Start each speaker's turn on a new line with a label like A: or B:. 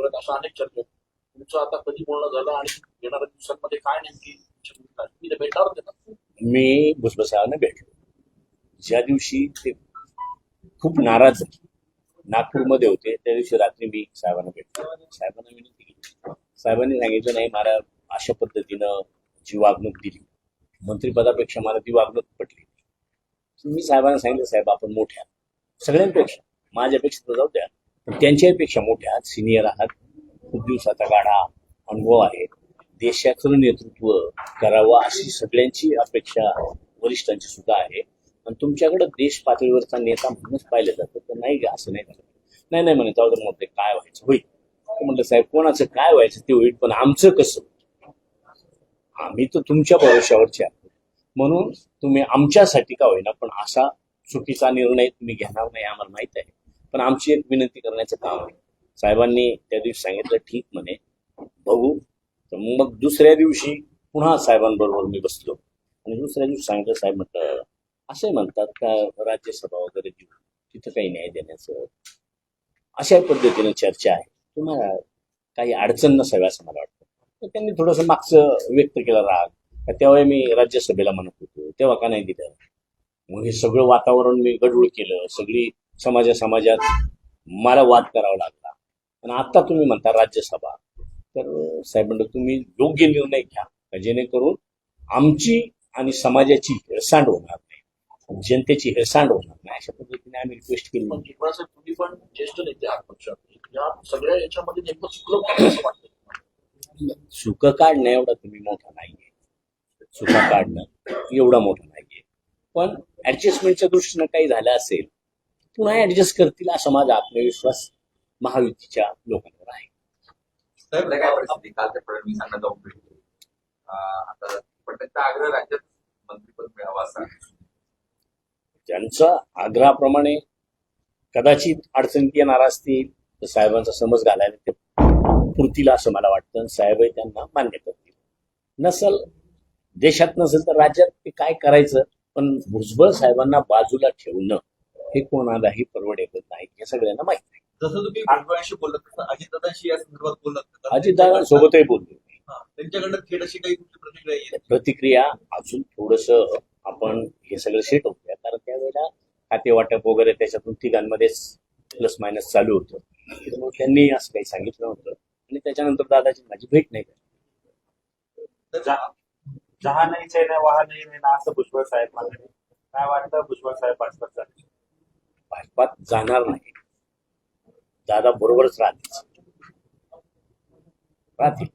A: परत अशा अनेक चर्चा तुमचं आता कधी बोलणं झालं आणि येणाऱ्या दिवसांमध्ये काय नेमकी तुमची भेटणार होते ना
B: मी भुजबळ साहेबांना भेटलो. ज्या दिवशी ते खूप नाराज झाले. नागपूरमध्ये होते त्या दिवशी रात्री मी साहेबांना भेटलो. साहेबांना विनंती केली. साहेबांनी सांगितलं नाही मला अशा पद्धतीनं जी वागणूक दिली. मंत्रिपदापेक्षा मला ती वागणूक पटली मी साहेबांना सांगितलं साहेब आपण मोठ्या सगळ्यांपेक्षा माझ्यापेक्षा तर जाऊ द्या. पण त्यांच्यापेक्षा मोठ्या सिनियर आहात. खूप दिवसाचा गाडा अनुभव आहे. देशाचं नेतृत्व करावं अशी सगळ्यांची अपेक्षा वरिष्ठांची सुद्धा आहे. आणि तुमच्याकडे देश पातळीवरचा नेता म्हणूनच पाहिलं जातं तर नाही का? असं नाही करत. नाही नाही म्हणे जाऊ दे मग ते काय व्हायचं? होईल. म्हटलं साहेब कोणाचं काय व्हायचं ते होईल पण आमचं कसं? आम्ही तर तुमच्या भरोश्यावरचे आहोत. म्हणून तुम्ही आमच्यासाठी का होईना पण असा चुकीचा निर्णय तुम्ही घेणार नाही आम्हाला माहीत आहे. पण आमची एक विनंती करण्याचं काम आहे. साहेबांनी त्या दिवशी सांगितलं ठीक म्हणे बघू. तर मग दुसऱ्या दिवशी पुन्हा साहेबांबरोबर मी बसलो. आणि दुसऱ्या दिवशी सांगितलं साहेब म्हटलं असे म्हणतात का राज्यसभा वगैरे देऊ तिथं काही न्याय देण्याचं अशा पद्धतीने चर्चा आहे. तुम्हाला काही अडचण नसावी असं मला वाटतं. तर त्यांनी थोडंसं मागचं व्यक्त केलं राग. त्यावेळी तेव्हा मी राज्यसभेला म्हणत होतो. तेव्हा का नाही दिलं? मग हे सगळं वातावरण मी गडूळ केलं. सगळी समाजा समाजात मला वाद करावा लागला. आणि आता तुम्ही म्हणता राज्यसभा. तर साहेब म्हणलं तुम्ही योग्य निर्णय घ्या. जेणेकरून आमची आणि समाजाची हेळसांड होणार नाही. जनतेची हेळसांड होणार नाही. अशा पद्धतीने आम्ही रिक्वेस्ट केली.
A: पण तुम्ही पण ज्येष्ठ नेते आहात पक्षात. या सगळ्या याच्यामध्ये नेमकं चुकलं का असं वाटतं
B: सुख काढणं एवढा तुम्ही मोठा नाहीये. सुख काढणं एवढा मोठा नाहीये. पण ऍडजस्टमेंटच्या दृष्टीनं काही झालं असेल पुन्हा ऍडजस्ट करतील असा माझा आत्मविश्वास महायुतीच्या लोकांवर आहे.
C: त्यांचा
B: आग्रहाप्रमाणे कदाचित अडचणीत येणार असतील तर साहेबांचा समज घालायला ते पुरतील असं मला वाटतं. साहेबही त्यांना मान्य करतील. नसल देशात नसेल तर राज्यात ते काय करायचं? पण भुजबळ साहेबांना बाजूला ठेवणं हे कोणालाही परवडेल नाही हे सगळ्यांना माहिती आहे.
D: जसं तुम्ही भुजबळांशी बोललात तसं अजितदादांशी या संदर्भात बोललात का?
B: अजितदादांसोबतही बोललो
D: हा, त्यांच्याकडनं थेट अशी काही तुमची प्रतिक्रिया येईल?
B: प्रतिक्रिया अजून थोडस आपण हे सगळं सेट होऊया कारण त्यावेळेला खाते वाटप वगैरे त्याच्यातून तिघांमध्येच प्लस मायनस चालू होतं. त्यामुळे त्यांनी असं काही सांगितलं होतं आणि त्याच्यानंतर दादाची माझी भेट नाही
E: जहा नाही चैन वहा नाही ना असं भुजबळ साहेब म्हणाले काय वाटतं? भुजबळ साहेब जातील
B: भाजपात जाणार नाही. दादा बरोबरच राहतील. राहतील.